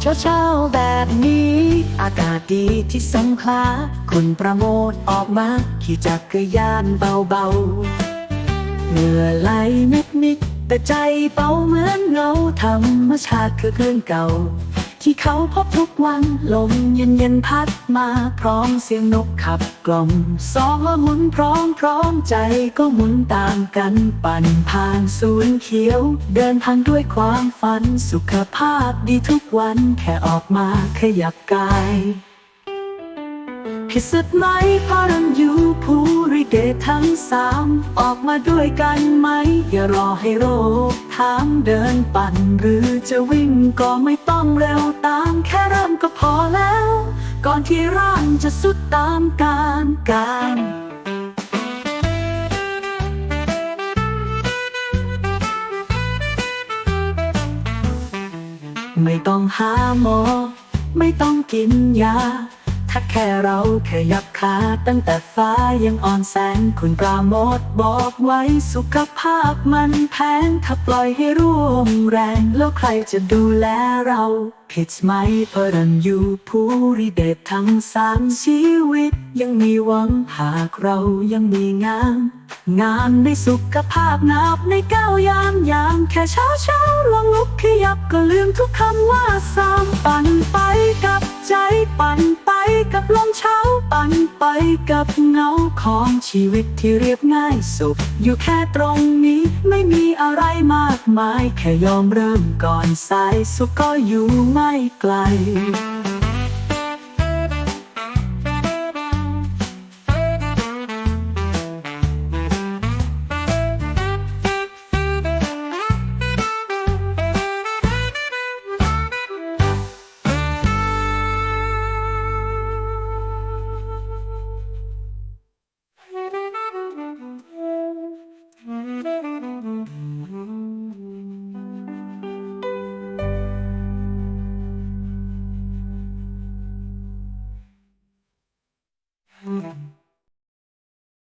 เช้าเช้าแบบนี้ อากาศดีที่สงขลาคุณประโมทออกมา ขี่จักรยานเบาๆ เหนื่อไหลนิดนิดๆแต่ใจเป่าเหมือนเงาธรรมชาติคือคลื่นเก่า ที่เขาพบทุกวันลมเย็นเย็นพัดมาพร้อมเสียงนกขับกล่อมสองหมุนพร้อมพร้อมใจก็หมุนตามกันปั่นผ่านศูนย์เขียว เดินทางด้วยความฝันสุขภาพดีทุกวันแค่ออกมาขยับกายพิสุดไหมพารันยูภูริเดชทั้งสามออกมาด้วยกันไหมอย่ารอให้โรค ทางเดินปั่นหรือจะวิ่งก็ไม่ต้องเร็วตามแค่เริ่มก็พอแล้ว ก่อนที่ร่างจะสุดตามการการไม่ต้องหาหมอ ไม่ต้องกินยา ถ้าแค่เราขยับขาตั้งแต่ฟ้ายังอ่อนแสงคุณปราโมทบอกไว้สุขภาพมันแพงถ้าปล่อยให้ร่วมแรง แล้วใครจะดูแลเราผิดไหมเพราะรันอยู่ผู้ริเดชทั้งสามชีวิต ยังมีหวังหากเรายังมีงานงานในสุขภาพนับในก้าวยามยามแค่เช้าเช้าลองลุกขยับก็ลืมทุกคำว่าสามปันไปกับ ใจปั่นไปกับลมเช้าปั่นไปกับเงาของชีวิตที่เรียบง่ายสุขอยู่แค่ตรงนี้ไม่มีอะไรมากมาย แค่ยอมเริ่มก่อนสายสุขก็อยู่ไม่ไกล